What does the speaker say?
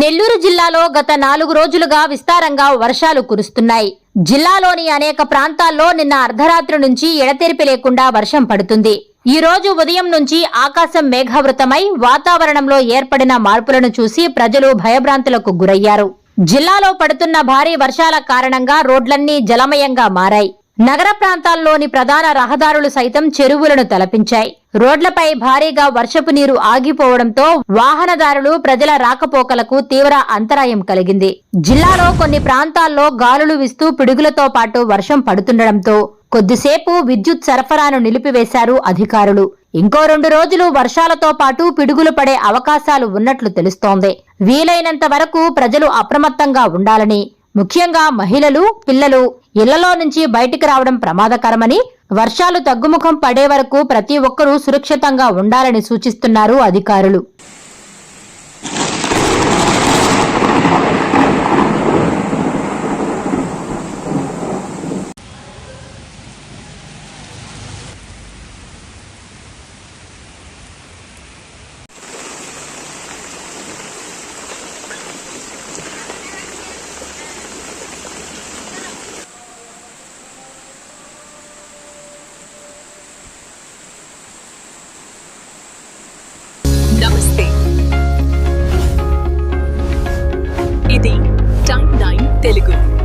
నెల్లూరు జిల్లాలో గత నాలుగు రోజులుగా విస్తారంగా వర్షాలు కురుస్తున్నాయి. జిల్లాలోని అనేక ప్రాంతాల్లో నిన్న అర్ధరాత్రి నుంచి ఎడతెరిపి లేకుండా వర్షం పడుతుంది. ఈ రోజు ఉదయం నుంచి ఆకాశం మేఘావృతమై వాతావరణంలో ఏర్పడిన మార్పులను చూసి ప్రజలు భయభ్రాంతులకు గురయ్యారు. జిల్లాలో పడుతున్న భారీ వర్షాల కారణంగా రోడ్లన్నీ జలమయంగా మారాయి. నగర ప్రాంతాల్లోని ప్రధాన రహదారులు సైతం చెరువులను తలపించాయి. రోడ్లపై భారీగా వర్షపు నీరు ఆగిపోవడంతో వాహనదారులు ప్రజల రాకపోకలకు తీవ్ర అంతరాయం కలిగింది. జిల్లాలో కొన్ని ప్రాంతాల్లో గాలులు వీస్తూ పిడుగులతో పాటు వర్షం పడుతుండటంతో కొద్దిసేపు విద్యుత్ సరఫరాను నిలిపివేశారు అధికారులు. ఇంకో రెండు రోజులు వర్షాలతో పాటు పిడుగులు పడే అవకాశాలు ఉన్నట్లు తెలుస్తోంది. వీలైనంత వరకు ప్రజలు అప్రమత్తంగా ఉండాలని ముఖ్యంగా మహిళలు పిల్లలు ఇళ్ళలో నుంచి బయటికి రావడం ప్రమాదకరమని వర్షాలు తగ్గుముఖం పడే వరకు ప్రతి ఒక్కరూ సురక్షితంగా ఉండాలని సూచిస్తున్నారు అధికారులు. ఇది టైమ్ నైన్ తెలుగు.